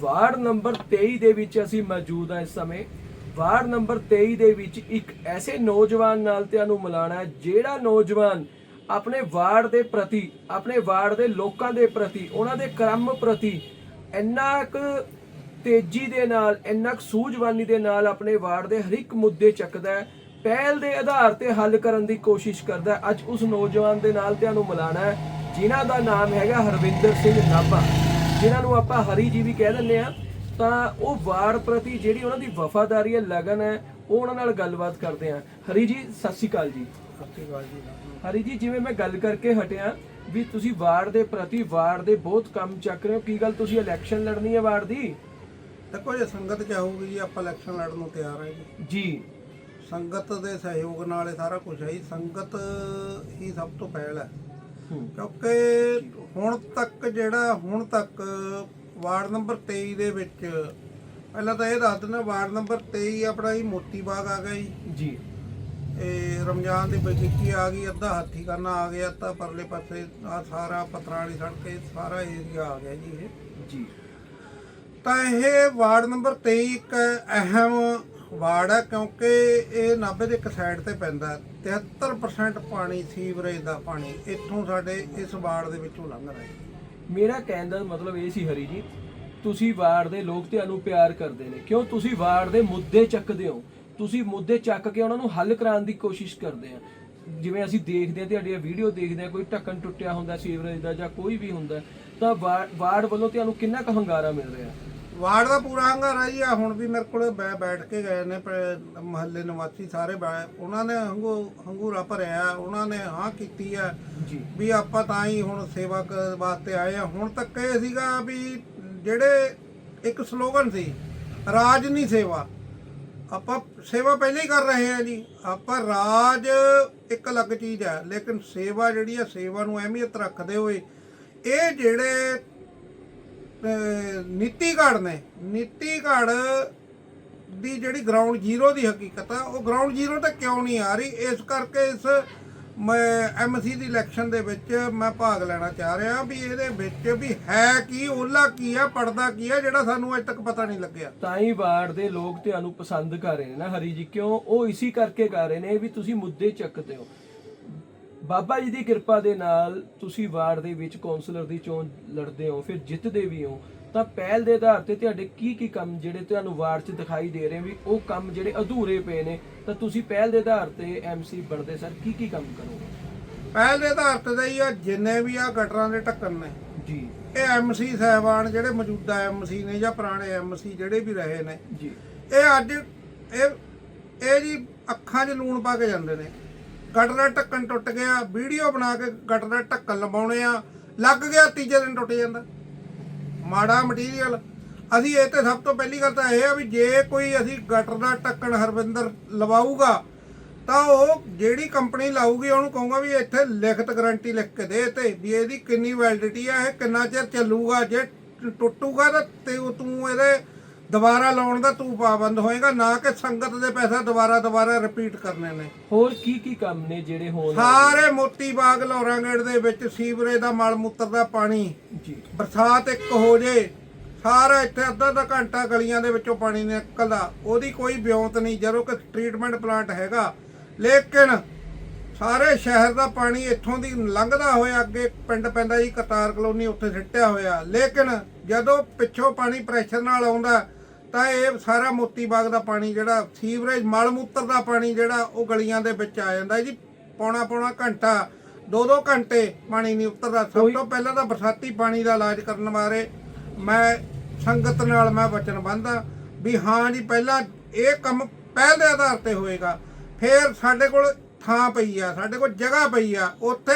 Ward number 23 ਦੇ ਵਿੱਚ ਅਸੀਂ ਮੌਜੂਦ ਹਾਂ ਇਸ ਸਮੇਂ। ਵਾਰਡ ਨੰਬਰ 23 ਦੇ ਵਿੱਚ ਇੱਕ ਐਸੇ ਨੌਜਵਾਨ ਨਾਲ ਤੁਹਾਨੂੰ ਮਿਲਾਣਾ ਜਿਹੜਾ ਨੌਜਵਾਨ ਆਪਣੇ ਵਾਰਡ ਦੇ ਪ੍ਰਤੀ, ਆਪਣੇ ਵਾਰਡ ਦੇ ਲੋਕਾਂ ਦੇ ਪ੍ਰਤੀ, ਉਹਨਾਂ ਦੇ ਕਰਮ ਪ੍ਰਤੀ ਇੰਨਾ ਕੁ ਤੇਜ਼ੀ ਦੇ ਨਾਲ, ਇੰਨਾ ਕੁ ਸੂਝਵਾਨੀ ਦੇ ਨਾਲ ਆਪਣੇ ਵਾਰਡ ਦੇ ਹਰ ਇੱਕ ਮੁੱਦੇ ਚੱਕਦਾ ਹੈ, ਪਹਿਲ ਦੇ ਆਧਾਰ ਤੇ ਹੱਲ ਕਰਨ ਦੀ ਕੋਸ਼ਿਸ਼ ਕਰਦਾ ਹੈ। ਅੱਜ ਉਸ ਨੌਜਵਾਨ ਦੇ ਨਾਲ ਤੁਹਾਨੂੰ ਮਿਲਾਣਾ ਹੈ, ਜਿਨ੍ਹਾਂ ਦਾ ਨਾਮ ਹੈਗਾ ਹਰਵਿੰਦਰ ਸਿੰਘ ਨਾਭਾ। ਜਿਨ੍ਹਾਂ ਨੂੰ ਆਪਾਂ ਹਰੀ ਜੀ ਵੀ ਕਹਿ ਦਿੰਦੇ ਆ ਤਾਂ ਉਹ ਵਾਰਡ ਪ੍ਰਤੀ ਜਿਹੜੀ ਉਹਨਾਂ ਦੀ ਵਫਾਦਾਰੀ ਹੈ ਲਗਨ ਹੈ ਉਹ ਉਹਨਾਂ ਨਾਲ ਗੱਲਬਾਤ ਕਰਦੇ ਆ ਹਰੀ ਜੀ ਸਤਿ ਸ਼੍ਰੀ ਅਕਾਲ ਜੀ। ਹਰੀ ਜੀ ਜਿਵੇਂ ਮੈਂ ਗੱਲ ਕਰਕੇ ਹਟਿਆ ਵੀ ਤੁਸੀਂ ਵਾਰਡ ਦੇ ਪ੍ਰਤੀ ਵਾਰਡ ਦੇ ਬਹੁਤ ਕੰਮ ਚੱਕ ਰਹੇ ਹੋ ਕੀ ਗੱਲ ਤੁਸੀਂ ਇਲੈਕਸ਼ਨ ਲੜਨੀ ਹੈ ਵਾਰਡ ਦੀ? ਦੇਖੋ ਜੇ ਸੰਗਤ ਚਾਹੂਗੀ ਜੀ ਆਪਾਂ ਇਲੈਕਸ਼ਨ ਲੜਨ ਨੂੰ ਤਿਆਰ ਹੈ ਜੀ। ਜੀ। ਸੰਗਤ ਦੇ ਸਹਿਯੋਗ ਨਾਲ ਇਹ ਸਾਰਾ ਕੁਝ ਹੈ ਜੀ। ਸੰਗਤ ਹੀ ਸਭ ਤੋਂ ਪਹਿਲ ਹੂੰ। ਕਿਉਂਕਿ ਹੁਣ ਤੱਕ ਜਿਹੜਾ ਹੁਣ ਤੱਕ ਵਾਰਡ ਨੰਬਰ 23 ਦੇ ਵਿੱਚ ਪਹਿਲਾਂ ਤਾਂ ਇਹ ਦੱਸ ਦਿੰਦਾ ਵਾਰਡ ਨੰਬਰ 23 ਆਪਣਾ ਹੀ ਮੋਤੀ ਬਾਗ ਆ ਗਿਆ ਜੀ। ਜੀ। ਇਹ ਰਮਜ਼ਾਨ ਦੀ ਬਗੀਚੀ ਆ ਗਈ ਅੱਧਾ ਹਾਥੀ ਖਾਨਾ ਆ ਗਿਆ ਤਾਂ ਪਰਲੇ ਪਾਸੇ ਆ ਸਾਰਾ ਪੱਥਰਾਂ ਵਾਲੀ ਸੜਕ ਇਹ ਸਾਰਾ ਏਰੀਆ ਆ ਗਿਆ ਜੀ ਇਹ। ਜੀ। ਤਾਂ ਇਹ ਵਾਰਡ ਨੰਬਰ 23 ਇੱਕ ਅਹਿਮ ਵਾਰਡ ਹੈ ਕਿਉਂਕਿ ਇਹ ਨਾਭੇ ਦੇ ਇੱਕ ਸਾਈਡ ਤੇ ਪੈਂਦਾ 73% ਪਾਣੀ, ਸੀਵਰੇਜ ਦਾ ਪਾਣੀ ਇੱਥੋਂ ਸਾਡੇ ਇਸ ਵਾਰਡ ਦੇ ਵਿੱਚੋਂ ਲੰਘ ਰਿਹਾ ਹੈ। ਮੇਰਾ ਕਹਿਣ ਦਾ ਮਤਲਬ ਇਹ ਸੀ ਹਰੀ ਜੀ, ਤੁਸੀਂ ਵਾਰਡ ਦੇ ਲੋਕ ਤੁਹਾਨੂੰ ਪਿਆਰ ਕਰਦੇ ਨੇ। ਕਿਉਂ? ਤੁਸੀਂ ਵਾਰਡ ਦੇ ਮੁੱਦੇ ਚੱਕਦੇ ਹੋ। ਤੁਸੀਂ ਮੁੱਦੇ ਚੱਕ ਕੇ ਉਹਨਾਂ ਨੂੰ ਹੱਲ ਕਰਾਉਣ ਦੀ ਕੋਸ਼ਿਸ਼ ਕਰਦੇ ਆ। ਜਿਵੇਂ ਅਸੀਂ ਦੇਖਦੇ ਆ ਤੁਹਾਡੀਆਂ ਵੀਡੀਓ ਦੇਖਦੇ ਆ, ਕੋਈ ਢੱਕਣ ਟੁੱਟਿਆ ਹੁੰਦਾ ਸੀਵਰੇਜ ਦਾ ਜਾਂ ਕੋਈ ਵੀ ਹੁੰਦਾ, ਤਾਂ ਵਾ- ਵਾਰਡ ਵੱਲੋਂ ਤੁਹਾਨੂੰ ਕਿੰਨਾ ਕੁ ਹੰਗਾਰਾ ਮਿਲ ਰਿਹਾ? ਵਾਰਡ ਦਾ ਪੂਰਾ ਹੰਗਾਰਾ ਜੀ ਆ ਹੁਣ ਵੀ ਮੇਰੇ ਕੋਲੇ ਬੈ ਬੈਠ ਕੇ ਗਏ ਨੇ ਮਹੱਲੇ ਨਿਵਾਸੀ ਸਾਰੇ ਬੈ- ਉਹਨਾਂ ਨੇ ਹੰਗੂ ਹੰਗੂਰਾ ਭਰਿਆ ਉਹਨਾਂ ਨੇ ਹਾਂ ਕੀਤੀ ਆ ਜੀ। ਵੀ ਆਪਾਂ ਤਾਂ ਹੀ ਹੁਣ ਸੇਵਾ ਕ- ਵਾਸਤੇ ਆਏ ਆ। ਹੁਣ ਤੱਕ ਇਹ ਸੀਗਾ ਵੀ ਜਿਹੜੇ ਇੱਕ ਸਲੋਗਨ ਸੀ ਰਾਜ ਨਹੀਂ ਸੇਵਾ। ਆਪਾਂ ਸੇਵਾ ਪਹਿਲਾਂ ਹੀ ਕਰ ਰਹੇ ਆ ਜੀ। ਆਪਾਂ ਰਾਜ ਇੱਕ ਅਲੱਗ ਚੀਜ਼ ਹੈ ਲੇਕਿਨ ਸੇਵਾ ਜਿਹੜੀ ਹੈ ਸੇਵਾ ਨੂੰ ਅਹਿਮੀਅਤ ਰੱਖਦੇ ਹੋਏ ਇਹ ਜਿਹੜੇ ਨੀਤੀ ਘੜ ਨੇ। ਨੀਤੀ ਘੜ ਦੀ ਜਿਹੜੀ ਗਰਾਊਂਡ ਜ਼ੀਰੋ ਦੀ ਹਕੀਕਤ ਆ, ਉਹ ਗਰਾਊਂਡ ਜ਼ੀਰੋ ਤੇ ਕਿਉਂ ਨਹੀਂ ਆ ਰਹੀ? ਇਸ ਕਰਕੇ ਇਸ ਐਮਸੀ ਦੀ ਇਲੈਕਸ਼ਨ ਦੇ ਵਿੱਚ ਮੈਂ ਭਾਗ ਲੈਣਾ ਚਾਹ ਰਿਹਾ ਵੀ ਇਹਦੇ ਵਿੱਚ ਵੀ ਹੈ ਕੀ, ਓਲਾ ਕੀ ਆ ਪੜਦਾ ਕੀ ਆ, ਜਿਹੜਾ ਸਾਨੂੰ ਅਜੇ ਤੱਕ ਪਤਾ ਨਹੀਂ ਲੱਗਿਆ। ਤਾਂ ਹੀ ਵਾਰਡ ਦੇ ਲੋਕ ਤੁਹਾਨੂੰ ਪਸੰਦ ਕਰ ਰਹੇ ਨੇ ਨਾ ਹਰੀ ਜੀ, ਕਿਉਂ? ਉਹ ਇਸੀ ਕਰਕੇ ਕਰ ਰਹੇ ਨੇ ਵੀ ਤੁਸੀਂ ਮੁੱਦੇ ਚੱਕਦੇ ਹੋ। ਬਾਬਾ ਜੀ ਦੀ ਕਿਰਪਾ ਦੇ ਨਾਲ ਤੁਸੀਂ ਵਾਰਡ ਦੇ ਵਿੱਚ ਕੌਂਸਲਰ ਦੀ ਚੋਣ ਲੜਦੇ ਹੋ ਫਿਰ ਜਿੱਤਦੇ ਵੀ ਹੋ ਤਾਂ ਪਹਿਲ ਦੇ ਆਧਾਰ ਤੇ ਤੁਹਾਡੇ ਕੀ ਕੀ ਕੰਮ ਜਿਹੜੇ ਤੁਹਾਨੂੰ ਵਾਰਡ 'ਚ ਦਿਖਾਈ ਦੇ ਰਹੇ ਵੀ ਉਹ ਕੰਮ ਜਿਹੜੇ ਅਧੂਰੇ ਪਏ ਨੇ ਤਾਂ ਤੁਸੀਂ ਪਹਿਲ ਦੇ ਆਧਾਰ ਤੇ ਐਮਸੀ ਬਣਦੇ ਸਰ ਕੀ ਕੀ ਕੰਮ ਕਰੋਗੇ? ਪਹਿਲ ਦੇ ਆਧਾਰ ਤੇ ਤਾਂ ਹੀ ਆ ਜਿੰਨੇ ਵੀ ਆ ਗਟਰਾਂ ਦੇ ਢੱਕਣ ਨੇ। ਜੀ। ਇਹ ਐਮਸੀ ਸਾਹਿਬਾਨ ਜਿਹੜੇ ਮੌਜੂਦਾ ਐਮਸੀ ਨੇ ਜਾਂ ਪੁਰਾਣੇ ਐਮਸੀ ਜਿਹੜੇ ਵੀ ਰਹੇ ਨੇ। ਜੀ। ਇਹ ਅੱਜ ਇਹ ਇਹ ਜੀ ਅੱਖਾਂ 'ਚ ਲੂਣ ਪਾ ਕੇ ਜਾਂਦੇ ਨੇ। ਗਟਰ ਦਾ ਢੱਕਣ ਟੁੱਟ ਗਿਆ ਵੀਡੀਓ ਬਣਾ ਕੇ ਗਟਰ ਦਾ ਢੱਕਣ ਲਵਾਉਣੇ ਆ, ਲੱਗ ਗਿਆ ਤੀਜੇ ਦਿਨ ਟੁੱਟ ਜਾਂਦਾ। ਮਾੜਾ ਮਟੀਰੀਅਲ ਅਸੀਂ ਇਹ ਤੇ ਸਭ ਤੋਂ ਪਹਿਲੀ ਗੱਲ ਤਾਂ ਇਹ ਆ ਵੀ ਜੇ ਕੋਈ ਅਸੀਂ ਗਟਰ ਦਾ ਢੱਕਣ ਹਰਵਿੰਦਰ ਲਵਾਊਗਾ, ਤਾਂ ਉਹ ਜਿਹੜੀ ਕੰਪਨੀ ਲਾਊਗੀ, ਉਹਨੂੰ ਕਹੂੰਗਾ ਵੀ ਇੱਥੇ ਲਿਖਤ ਗਾਰੰਟੀ ਲਿਖ ਕੇ ਦੇ ਤੇ ਵੀ ਇਹਦੀ ਕਿੰਨੀ ਵੈਲਿਡਿਟੀ ਆ, ਇਹ ਕਿੰਨਾ ਚਿਰ ਚੱਲੂਗਾ, ਜੇ ਟ- ਟੁੱਟੂਗਾ ਤਾਂ ਤੇ ਤੂੰ ਇਹਦੇ ਦੁਬਾਰਾ ਲਾਉਣ ਦਾ ਤੂੰ ਪਾਬੰਦ ਹੋਏਗਾ ਨਾ ਕਿ ਸੰਗਤ ਦੇ ਪੈਸਾ ਦੁਬਾਰਾ ਦੁਬਾਰਾ ਰਿਪੀਟ ਕਰਨੇ ਨੇ। ਹੋਰ ਕੀ ਕੀ ਕੰਮ ਨੇ ਜਿਹੜੇ ਹੋਣ ਸਾਰੇ ਮੋਤੀ ਬਾਗ ਲੌਰਾਂਗੇੜ ਦੇ ਵਿੱਚ ਸੀਵਰੇਜ ਦਾ ਮਲ ਮੂਤਰ ਦਾ ਪਾਣੀ ਜੀ। ਬਰਸਾਤ ਇੱਕ ਹੋ ਜੇ ਸਾਰਾ ਇੱਥੇ ਅੱਧਾ ਅੱਧਾ ਘੰਟਾ ਗਲੀਆਂ ਦੇ ਵਿੱਚੋਂ ਪਾਣੀ ਨਿਕਲਦਾ ਉਹਦੀ ਕੋਈ ਬਿਉਂਤ ਨਹੀਂ ਜਦੋਂ ਕਿ ਟ੍ਰੀਟਮੈਂਟ ਪਲਾਂਟ ਹੈਗਾ। ਲੇਕਿਨ ਸਾਰੇ ਸ਼ਹਿਰ ਦਾ ਪਾਣੀ ਇੱਥੋਂ ਦੀ ਲੰਘਦਾ ਹੋਇਆ ਅੱਗੇ ਪਿੰਡ ਪੈਂਦਾ ਜੀ ਕਤਾਰ ਕਲੋਨੀ ਉੱਥੇ ਸਿੱਟਿਆ ਹੋਇਆ। ਲੇਕਿਨ ਜਦੋਂ ਪਿੱਛੋਂ ਪਾਣੀ ਪ੍ਰੈਸ਼ਰ ਨਾਲ ਆਉਂਦਾ ਤਾਂ ਇਹ ਸਾਰਾ ਮੋਤੀ ਬਾਗ ਦਾ ਪਾਣੀ ਜਿਹੜਾ ਸੀਵਰੇਜ ਮਲ ਮੂਤਰ ਦਾ ਪਾਣੀ ਜਿਹੜਾ ਉਹ ਗਲੀਆਂ ਦੇ ਵਿੱਚ ਆ ਜਾਂਦਾ ਜੀ। ਪੌਣਾ ਪੌਣਾ ਘੰਟਾ ਦੋ ਦੋ ਘੰਟੇ ਪਾਣੀ ਨਹੀਂ ਉਤਰਦਾ। ਸਭ ਤੋਂ ਪਹਿਲਾਂ ਤਾਂ ਬਰਸਾਤੀ ਪਾਣੀ ਦਾ ਇਲਾਜ ਕਰਨ ਬਾਰੇ ਮੈਂ ਸੰਗਤ ਨਾਲ ਮੈਂ ਵਚਨ ਬੰਦਾ ਵੀ ਹਾਂ ਜੀ ਪਹਿਲਾਂ ਇਹ ਕੰਮ ਪਹਿਲ ਦੇ ਆਧਾਰ ਤੇ ਹੋਏਗਾ। ਫਿਰ ਸਾਡੇ ਕੋਲ ਥਾਂ ਪਈ ਆ ਸਾਡੇ ਕੋਲ ਜਗ੍ਹਾ ਪਈ ਆ। ਉੱਥੇ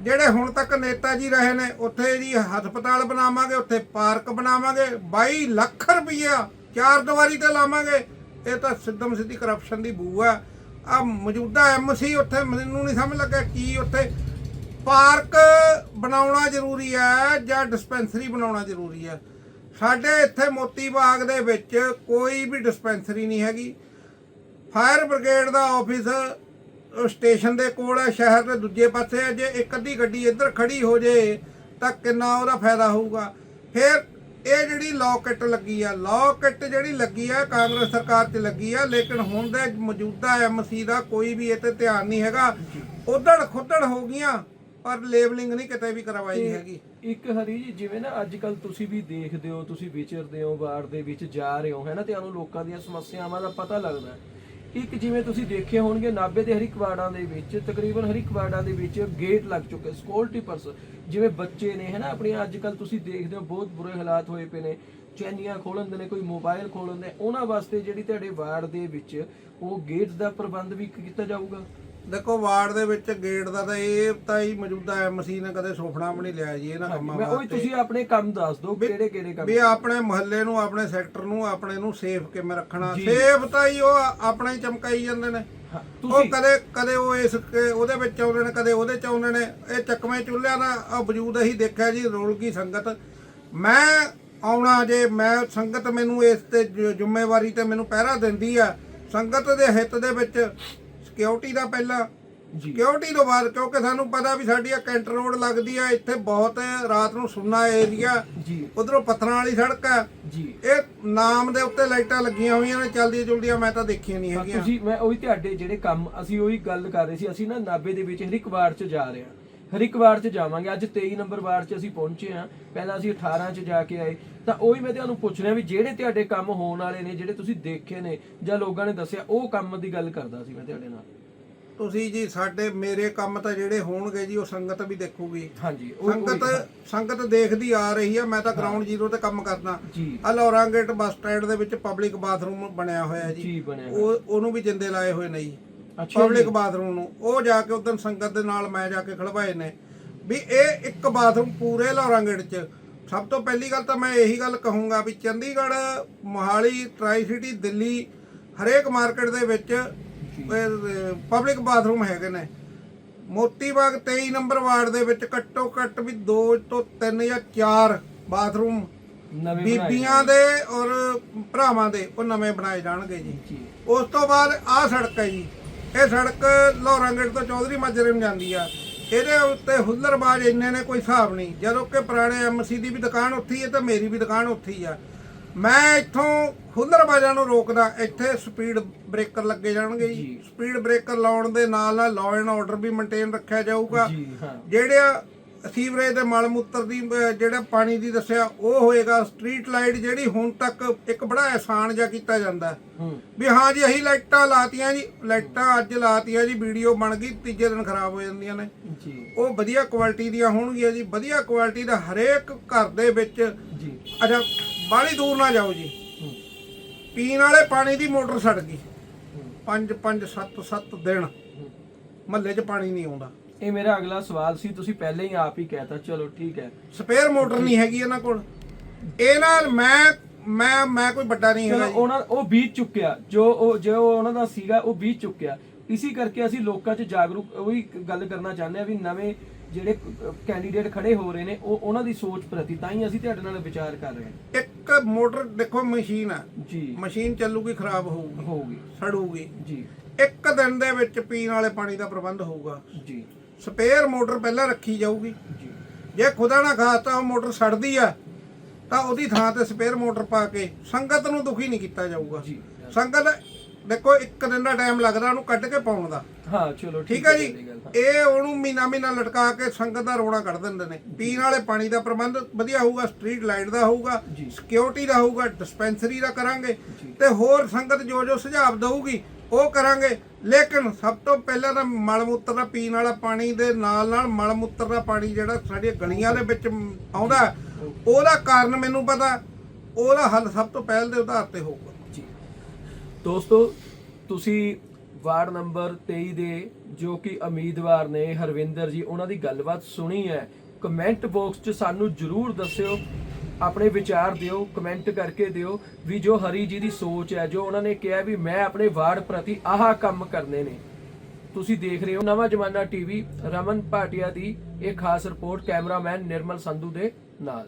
ਜਿਹੜੇ ਹੁਣ ਤੱਕ ਨੇਤਾ ਜੀ ਰਹੇ ਨੇ, ਉੱਥੇ ਜੀ ਹਸਪਤਾਲ ਬਣਾਵਾਂਗੇ, ਉੱਥੇ ਪਾਰਕ ਬਣਾਵਾਂਗੇ 22 ਲੱਖ ਰੁਪਈਆ ਚਾਰ ਦੀਵਾਰੀ ਤੇ ਲਾਵਾਂਗੇ। ਇਹ ਤਾਂ ਸਿੱਧਮ ਸਿੱਧੀ ਕਰਪਸ਼ਨ ਦੀ ਬੂ ਆ। ਆ ਮੌਜੂਦਾ ਐਮਸੀ ਉੱਥੇ ਮੈਨੂੰ ਨਹੀਂ ਸਮਝ ਲੱਗਾ ਕੀ ਉੱਥੇ ਪਾਰਕ ਬਣਾਉਣਾ ਜ਼ਰੂਰੀ ਹੈ ਜਾਂ ਡਿਸਪੈਂਸਰੀ ਬਣਾਉਣਾ ਜ਼ਰੂਰੀ ਹੈ ਸਾਡੇ ਇੱਥੇ ਮੋਤੀ ਬਾਗ ਦੇ ਵਿੱਚ ਕੋਈ ਵੀ ਡਿਸਪੈਂਸਰੀ ਨਹੀਂ ਹੈਗੀ। ਫਾਇਰ ਬ੍ਰਿਗੇਡ ਦਾ ਆਫਿਸ ਸਟੇਸ਼ਨ ਦੇ ਕੋਲ ਹੈ ਸ਼ਹਿਰ ਦੇ ਦੂਜੇ ਪਾਸੇ ਹੈ ਜੇ ਇੱਕ ਅੱਧੀ ਗੱਡੀ ਇੱਧਰ ਖੜੀ ਹੋ ਜੇ ਤਾਂ ਕਿੰਨਾ ਉਹਦਾ ਫਾਇਦਾ ਹੋਊਗਾ? ਫਿਰ ਇਹ ਜਿਹੜੀ ਲਾਅ ਕਿੱਟ ਲੱਗੀ ਆ ਲਾਅ ਕਿੱਟ ਜਿਹੜੀ ਲੱਗੀ ਆ ਕਾਂਗਰਸ ਸਰਕਾਰ 'ਚ ਲੱਗੀ ਆ ਲੇਕਿਨ ਹੁਣ ਦੇ ਮੌਜੂਦਾ ਐਮਸੀ ਦਾ ਕੋਈ ਵੀ ਇਹ ਤੇ ਧਿਆਨ ਨਹੀਂ ਹੈਗਾ। ਉਧੜ ਖੁੱਦੜ ਹੋ ਗਈਆਂ ਪਰ ਲੇਬਲਿੰਗ ਨਹੀਂ ਕਿਤੇ ਵੀ ਕਰਵਾਈ ਹੈਗੀ। ਇੱਕ ਹਰੀ ਜੀ ਜਿਵੇਂ ਨਾ ਅੱਜ ਕੱਲ ਤੁਸੀਂ ਵੀ ਦੇਖਦੇ ਹੋ ਤੁਸੀਂ ਵਿਚਰਦੇ ਹੋ ਵਾਰਡ ਦੇ ਵਿੱਚ ਜਾ ਰਹੇ ਹੋ ਹੈ ਨਾ? ਤੁਹਾਨੂੰ ਲੋਕਾਂ ਦੀਆਂ ਸਮੱਸਿਆਵਾਂ ਦਾ ਪਤਾ ਲੱਗਦਾ। ਹੈ ਇੱਕ ਜਿਵੇਂ ਤੁਸੀਂ ਦੇਖੇ ਹੋਣਗੇ ਨਾਬੇ ਦੇ ਹਰ ਇੱਕ ਵਾਰਡਾਂ ਦੇ ਵਿੱਚ, ਤਕਰੀਬਨ ਹਰ ਇੱਕ ਵਾਰਡਾਂ ਦੇ ਵਿੱਚ ਗੇਟ ਲੱਗ ਚੁੱਕੇ ਸਕਿਉਰਟੀ ਪਰਸ ਜਿਵੇਂ ਬੱਚੇ ਨੇ ਹੈ ਆਪਣੀਆਂ ਅੱਜ ਕੱਲ ਤੁਸੀਂ ਦੇਖਦੇ ਹੋ, ਬਹੁਤ ਬੁਰੇ ਹਾਲਾਤ ਹੋਏ ਪਏ ਨੇ, ਚੈਨੀਆਂ ਖੋਲਣ ਦੇ ਨੇ, ਕੋਈ ਮੋਬਾਈਲ ਖੋਲਣ ਦੇ, ਉਹਨਾਂ ਵਾਸਤੇ ਜਿਹੜੀ ਤੁਹਾਡੇ ਵਾਰਡ ਦੇ ਵਿੱਚ ਉਹ ਗੇਟ ਦਾ ਪ੍ਰਬੰਧ ਵੀ ਕੀਤਾ ਜਾਊਗਾ? ਦੇਖੋ ਵਾਰਡ ਦੇ ਵਿੱਚ ਗੇਟ ਦਾ ਤਾਂ ਇਹ ਤਾਂ ਹੀ ਮੌਜੂਦਾ ਐਮਸੀ ਨੇ ਕਦੇ ਸੁਪਨਾ ਵੀ ਨਹੀਂ ਲਿਆ ਜੀ ਇਹਨਾਂ ਕੰਮਾਂ ਮੈਂ ਉਹ ਵਾਸਤੇ। ਤੁਸੀਂ ਆਪਣੇ ਕੰਮ ਦੱਸ ਦਿਓ ਕਿਹੜੇ ਕਿਹੜੇ ਕੰਮ ਵੀ ਆਪਣੇ ਮੁਹੱਲੇ ਨੂੰ ਆਪਣੇ ਸੈਕਟਰ ਨੂੰ ਆਪਣੇ ਨੂੰ ਸੇਫ ਕਿਵੇਂ ਰੱਖਣਾ। ਸੇਫ ਤਾਂ ਹੀ ਉਹ ਆਪਣੇ ਹੀ ਚਮਕਾਈ ਜਾਂਦੇ ਨੇ। ਹਾਂ, ਉਹ ਤੁਸੀਂ ਕਦੇ ਕਦੇ ਉਹ ਇਸ ਕ- ਉਹਦੇ ਵਿੱਚ ਆਉਂਦੇ ਨੇ ਕਦੇ ਉਹਦੇ ਚ ਆਉਂਦੇ ਨੇ। ਇਹ ਚੱਕਵੇਂ ਚੁੱਲ੍ਹਿਆਂ ਦਾ ਆਹ ਵਜੂਦ ਅਸੀਂ ਦੇਖਿਆ ਜੀ ਰੋਲ ਕੀ ਸੰਗਤ। ਮੈਂ ਆਉਣਾ ਜੇ ਮੈਂ ਸੰਗਤ ਮੈਨੂੰ ਇਸ ਤੇ ਜ- ਜ਼ਿੰਮੇਵਾਰੀ ਤੇ ਮੈਨੂੰ ਪਹਿਰਾ ਦਿੰਦੀ ਆ ਸੰਗਤ ਦੇ ਹਿੱਤ ਦੇ ਵਿੱਚ ਸਿਕਿਉਰਿਟੀ ਦਾ ਪਹਿਲਾਂ। ਸਿਕਿਉਰਿਟੀ ਤੋਂ ਬਾਅਦ ਕਿਉਂਕਿ ਸਾਨੂੰ ਪਤਾ ਵੀ ਸਾਡੀ ਆ ਕੈਂਟ ਰੋਡ ਲੱਗਦੀ ਆ ਇੱਥੇ ਬਹੁਤ ਰਾਤ ਨੂੰ ਸੁੰਨਾ ਏਰੀਆ। ਜੀ। ਉਧਰੋਂ ਪੱਥਰਾਂ ਵਾਲੀ ਸੜਕ ਆ। ਜੀ। ਇਹ ਨਾਮ ਦੇ ਉੱਤੇ ਲਾਈਟਾਂ ਲੱਗੀਆਂ ਹੋਈਆਂ ਨੇ ਚਲਦੀਆਂ ਚੁਲਦੀਆਂ ਮੈਂ ਤਾਂ ਦੇਖੀਆਂ ਨਹੀਂ ਹੈਗੀਆਂ। ਤੁਸੀਂ ਮੈਂ ਉਹੀ ਤੁਹਾਡੇ ਜਿਹੜੇ ਕੰਮ ਅਸੀਂ ਉਹੀ ਗੱਲ ਕਰ ਰਹੇ ਸੀ ਅਸੀਂ ਨਾ ਨਾਬੇ ਦੇ ਵਿੱਚ ਹਰ ਇੱਕ ਵਾਰਡ 'ਚ ਜਾ ਰਹੇ ਹਾਂ। ਹਰ ਇੱਕ ਵਾਰਡ 'ਚ ਜਾਵਾਂਗੇ। ਅੱਜ 23 ਨੰਬਰ ਵਾਰਡ 'ਚ ਅਸੀਂ ਪਹੁੰਚੇ ਹਾਂ। ਪਹਿਲਾਂ ਅਸੀਂ 18 'ਚ ਜਾ ਕੇ ਆਏ। ਤਾਂ ਉਹੀ ਮੈਂ ਤੁਹਾਨੂੰ ਪੁੱਛ ਰਿਹਾ ਵੀ ਜਿਹੜੇ ਤੁਹਾਡੇ ਕੰਮ ਹੋਣ ਵਾਲੇ ਨੇ ਜਿਹੜੇ ਤੁਸੀਂ ਦੇਖੇ ਨੇ ਜਾਂ ਲੋਕਾਂ ਨੇ ਦੱਸਿਆ ਉਹ ਕੰਮ ਦੀ ਗੱਲ ਕਰਦਾ ਸੀ ਮੈਂ ਤੁਹਾਡੇ ਨਾਲ। ਤੁਸੀਂ ਜੀ ਸਾਡੇ ਮੇਰੇ ਕੰਮ ਤਾਂ ਜਿਹੜੇ ਹੋਣਗੇ ਜੀ ਉਹ ਸੰਗਤ ਵੀ ਦੇਖੂਗੀ। ਹਾਂਜੀ ਉਹ- ਸੰਗਤ ਉਹੀ- ਸੰਗਤ ਦੇਖਦੀ ਆ ਰਹੀ ਆ। ਮੈਂ ਤਾਂ ਗਰਾਊਂਡ ਜ਼ੀਰੋ ਤੇ ਕੰਮ ਕਰਦਾ। ਜੀ। ਆ ਲੌਰਾਂਗੇਟ ਬੱਸ ਸਟੈਂਡ ਦੇ ਵਿੱਚ ਪਬਲਿਕ ਬਾਥਰੂਮ ਬਣਿਆ ਹੋਇਆ ਜੀ। ਜੀ ਬਣਿਆ ਹੋਇਆ। ਉਹ ਉਹਨੂੰ ਵੀ ਜਿੰਦੇ ਲਾਏ ਹੋਏ ਨੇ ਜੀ। ਪਬਲਿਕ ਬਾਥਰੂਮ ਨੂੰ। ਉਹ ਜਾ ਕੇ ਉਦੋਂ ਸੰਗਤ ਦੇ ਨਾਲ ਮੈਂ ਜਾ ਕੇ ਖੜਵਾਏ ਨੇ। ਵੀ ਇਹ ਇੱਕ ਬਾਥਰੂਮ ਪੂਰੇ ਲੌਰਾਂਗੇਟ 'ਚ। ਸਭ ਤੋਂ ਪਹਿਲੀ ਗੱਲ ਤਾਂ ਮੈਂ ਇਹੀ ਗੱਲ ਕਹੂੰਗਾ ਵੀ ਚੰਡੀਗੜ੍ਹ ਮੋਹਾਲੀ ਟਰਾਈ ਸਿਟੀ ਦਿੱਲੀ ਹਰੇਕ ਮਾਰਕੀਟ ਦੇ ਵਿੱਚ ਪਬਲਿਕ ਬਾਥਰੂਮ ਹੈਗੇ ਨੇ। ਮੋਤੀ ਬਾਗ 23 ਨੰਬਰ ਵਾਰਡ ਦੇ ਵਿੱਚ ਘੱਟੋ ਘੱਟ ਵੀ 2 ਤੋਂ 3 ਜਾਂ 4 ਬਾਥਰੂਮ ਬੀਬੀਆਂ ਦੇ ਔਰ ਭਰਾਵਾਂ ਦੇ ਉਹ ਨਵੇਂ ਬਣਾਏ ਜਾਣਗੇ ਜੀ। ਜੀ। ਉਸ ਤੋਂ ਬਾਅਦ ਆਹ ਸੜਕ ਹੈ ਜੀ। ਇਹ ਸੜਕ ਲੋਹਰਾਂਗੜ ਤੋਂ ਚੌਧਰੀ ਮਾਜਰੇ ਨੂੰ ਜਾਂਦੀ ਆ। ਇਹਦੇ ਉੱਤੇ ਹੁੱਲਰਬਾਜ਼ ਇੰਨੇ ਨੇ ਕੋਈ ਹਿਸਾਬ ਨਹੀਂ। ਜਦੋਂ ਕਿ ਪੁਰਾਣੇ ਐਮਸੀ ਦੀ ਵੀ ਦੁਕਾਨ ਉੱਥੇ ਹੀ ਹੈ ਤੇ ਮੇਰੀ ਵੀ ਦੁਕਾਨ ਉੱਥੇ ਹੀ ਆ। ਮੈਂ ਇੱਥੋਂ ਹੁੱਲਰਬਾਜ਼ਾਂ ਨੂੰ ਰੋਕਦਾ ਇੱਥੇ ਸਪੀਡ ਬ੍ਰੇਕਰ ਲੱਗੇ ਜਾਣਗੇ ਜੀ। ਸਪੀਡ ਬ੍ਰੇਕਰ ਲਾਉਣ ਦੇ ਨਾਲ ਨਾਲ ਲਾਅ ਐਂਡ ਆਰਡਰ ਵੀ ਮੇਨਟੇਨ ਰੱਖਿਆ ਜਾਊਗਾ। ਜਿਹੜੇ ਸੀਵਰੇਜ ਦੇ ਮਲ ਮੂਤਰ ਦੀ ਜਿਹੜਾ ਪਾਣੀ ਦੀ ਦੱਸਿਆ ਉਹ ਹੋਏਗਾ ਸਟਰੀਟ ਲਾਈਟ ਜਿਹੜੀ ਹੁਣ ਤੱਕ ਇੱਕ ਬੜਾ ਆਸਾਨ ਜਿਹਾ ਕੀਤਾ ਜਾਂਦਾ। ਵੀ ਹਾਂ ਜੀ ਅਸੀਂ ਲਾਈਟਾਂ ਲਾਤੀਆਂ ਜੀ ਲਾਈਟਾਂ ਅੱਜ ਲਾਤੀਆਂ ਜੀ ਵੀਡੀਓ ਬਣ ਗਈ ਤੀਜੇ ਦਿਨ ਖਰਾਬ ਹੋ ਜਾਂਦੀਆਂ ਨੇ। ਜੀ। ਉਹ ਵਧੀਆ ਕੁਆਲਿਟੀ ਦੀਆਂ ਹੋਣਗੀਆਂ ਜੀ ਵਧੀਆ ਕੁਆਲਿਟੀ ਦਾ ਹਰੇਕ ਘਰ ਦੇ ਵਿੱਚ ਜੀ। ਅੱਛਾ ਬਾਹਲੀ ਦੂਰ ਨਾ ਜਾਓ ਜੀ। ਪੀਣ ਵਾਲੇ ਪਾਣੀ ਦੀ ਮੋਟਰ ਸੜ ਗਈ। ਹੂੰ। 5 5 7 7 ਦਿਨ। ਮਹੱਲੇ 'ਚ ਪਾਣੀ ਨਹੀਂ ਆਉਂਦਾ। ਇਹ ਮੇਰਾ ਅਗਲਾ ਸਵਾਲ ਸੀ ਤੁਸੀਂ ਪਹਿਲੇ ਹੀ ਆਪ ਹੀ ਕਹਿਤਾ। ਚਲੋ ਠੀਕ ਹੈ। ਸਪੇਅਰ ਮੋਟਰ ਨਹੀਂ ਹੈਗੀ ਇਹਨਾਂ ਕੋਲ। ਇਹ ਨਾਲ ਮੈਂ ਮੈਂ ਮੈਂ ਕੋਈ ਵੱਡਾ ਨਹੀਂ ਚਲੋ ਹੈਗਾ ਜੀ। ਉਹਨਾਂ ਉਹ ਬੀਤ ਚੁੱਕਿਆ। ਜੋ ਉਹ ਜੋ ਉਹਨਾਂ ਦਾ ਸੀਗਾ ਉਹ ਬੀਤ ਚੁੱਕਿਆ। ਇਸੇ ਕਰਕੇ ਅਸੀਂ ਲੋਕਾਂ 'ਚ ਜਾਗਰੂਕ ਉਹੀ ਗੱਲ ਕਰਨਾ ਚਾਹੁੰਦੇ ਆ ਵੀ ਨਵੇਂ ਜਿਹੜੇ ਕੈਂਡੀਡੇਟ ਖੜੇ ਹੋ ਰਹੇ ਨੇ ਉਹ ਉਹਨਾਂ ਦੀ ਸੋਚ ਪ੍ਰਤੀ ਤਾਂ ਹੀ ਅਸੀਂ ਤੁਹਾਡੇ ਨਾਲ ਵਿਚਾਰ ਕਰ ਰਹੇ ਹਾਂ। ਇੱਕ ਮੋਟਰ ਦੇਖੋ ਮਸ਼ੀਨ ਆ। ਜੀ। ਮਸ਼ੀਨ ਚੱਲੂਗੀ ਖਰਾਬ ਹੋਊਗੀ। ਹੋਊਗੀ। ਸੜੂਗੀ। ਜੀ। ਇੱਕ ਦਿਨ ਦੇ ਵਿੱਚ ਪੀਣ ਵਾਲੇ ਪਾਣੀ ਦਾ ਪ੍ਰਬੰਧ ਹੋਊਗਾ। ਜੀ। ਸਪੇਅਰ ਮੋਟਰ ਪਹਿਲਾਂ ਰੱਖੀ ਜਾਊਗੀ ਜੀ ਜੇ ਖੁਦਾ ਨਾ ਖਾਸਤਾ ਉਹ ਮੋਟਰ ਸੜਦੀ ਆ ਤਾਂ ਉਹਦੀ ਥਾਂ ਤੇ ਸਪੇਅਰ ਮੋਟਰ ਪਾ ਕੇ ਸੰਗਤ ਨੂੰ ਦੁਖੀ ਨਹੀਂ ਕੀਤਾ ਜਾਊਗਾ ਜੀ ਸੰਗਤ ਦੇਖੋ ਇੱਕ ਦਿਨ ਦਾ ਟਾਈਮ ਲੱਗਦਾ ਉਹਨੂੰ ਕੱਢ ਕੇ ਪਾਉਣ ਦਾ ਹਾਂ ਚਲੋ ਠੀਕ ਹੈ ਜੀ। ਇਹ ਉਹਨੂੰ ਮਹੀਨਾ ਮਹੀਨਾ ਲਟਕਾ ਕੇ ਸੰਗਤ ਦਾ ਰੋਣਾ ਕੱਢ ਦਿੰਦੇ ਨੇ ਪੀਣ ਵਾਲੇ ਪਾਣੀ ਦਾ ਪ੍ਰਬੰਧ ਵਧੀਆ ਹੋਊਗਾ ਸਟਰੀਟ ਲਾਈਟ ਦਾ ਹੋਊਗਾ। ਸਿਕਿਉਰਿਟੀ ਦਾ ਹੋਊਗਾ ਡਿਸਪੈਂਸਰੀ ਦਾ ਕਰਾਂਗੇ। ਤੇ ਹੋਰ ਸੰਗਤ ਜੋ ਜੋ ਸੁਝਾਅ ਦਊਗੀ ਉਹ ਕਰਾਂਗੇ। ਲੇਕਿਨ ਸਭ ਤੋਂ ਪਹਿਲਾਂ ਤਾਂ ਮਲ ਮੂਤਰ ਦਾ ਪੀਣ ਵਾਲਾ ਪਾਣੀ ਦੇ ਨਾਲ ਨਾਲ ਮਲ ਮੂਤਰ ਦਾ ਪਾਣੀ ਜਿਹੜਾ ਸਾਡੀਆਂ ਗਲੀਆਂ ਦੇ ਵਿੱਚ ਆਉਂਦਾ ਉਹਦਾ ਕਾਰਨ ਮੈਨੂੰ ਪਤਾ। ਉਹਦਾ ਹੱਲ ਸਭ ਤੋਂ ਪਹਿਲ ਦੇ ਆਧਾਰ ਤੇ ਹੋਊਗਾ। ਜੀ। ਦੋਸਤੋ, ਤੁਸੀਂ ਵਾਰਡ ਨੰਬਰ 23 ਦੇ ਜੋ ਕਿ ਉਮੀਦਵਾਰ ਨੇ ਹਰਵਿੰਦਰ ਜੀ, ਉਹਨਾਂ ਦੀ ਗੱਲਬਾਤ ਸੁਣੀ ਹੈ। ਕਮੈਂਟ ਬਾਕਸ 'ਚ ਸਾਨੂੰ ਜਰੂਰ ਦੱਸਿਓ। ਆਪਣੇ ਵਿਚਾਰ ਦਿਓ ਕਮੈਂਟ ਕਰਕੇ ਦਿਓ ਵੀ ਜੋ ਹਰੀ ਜੀ ਦੀ ਸੋਚ ਹੈ, ਜੋ ਉਹਨਾਂ ਨੇ ਕਿਹਾ ਵੀ ਮੈਂ ਆਪਣੇ ਵਾਰਡ ਪ੍ਰਤੀ ਆਹ ਕੰਮ ਕਰਨੇ ਨੇ। ਤੁਸੀਂ ਦੇਖ ਰਹੇ ਹੋ ਨਵਾਂ ਜਮਾਨਾ ਟੀਵੀ ਰਮਨ ਭਾਟੀਆ ਦੀ ਇਹ ਖਾਸ ਰਿਪੋਰਟ ਕੈਮਰਾਮੈਨ ਨਿਰਮਲ ਸੰਧੂ ਦੇ ਨਾਲ।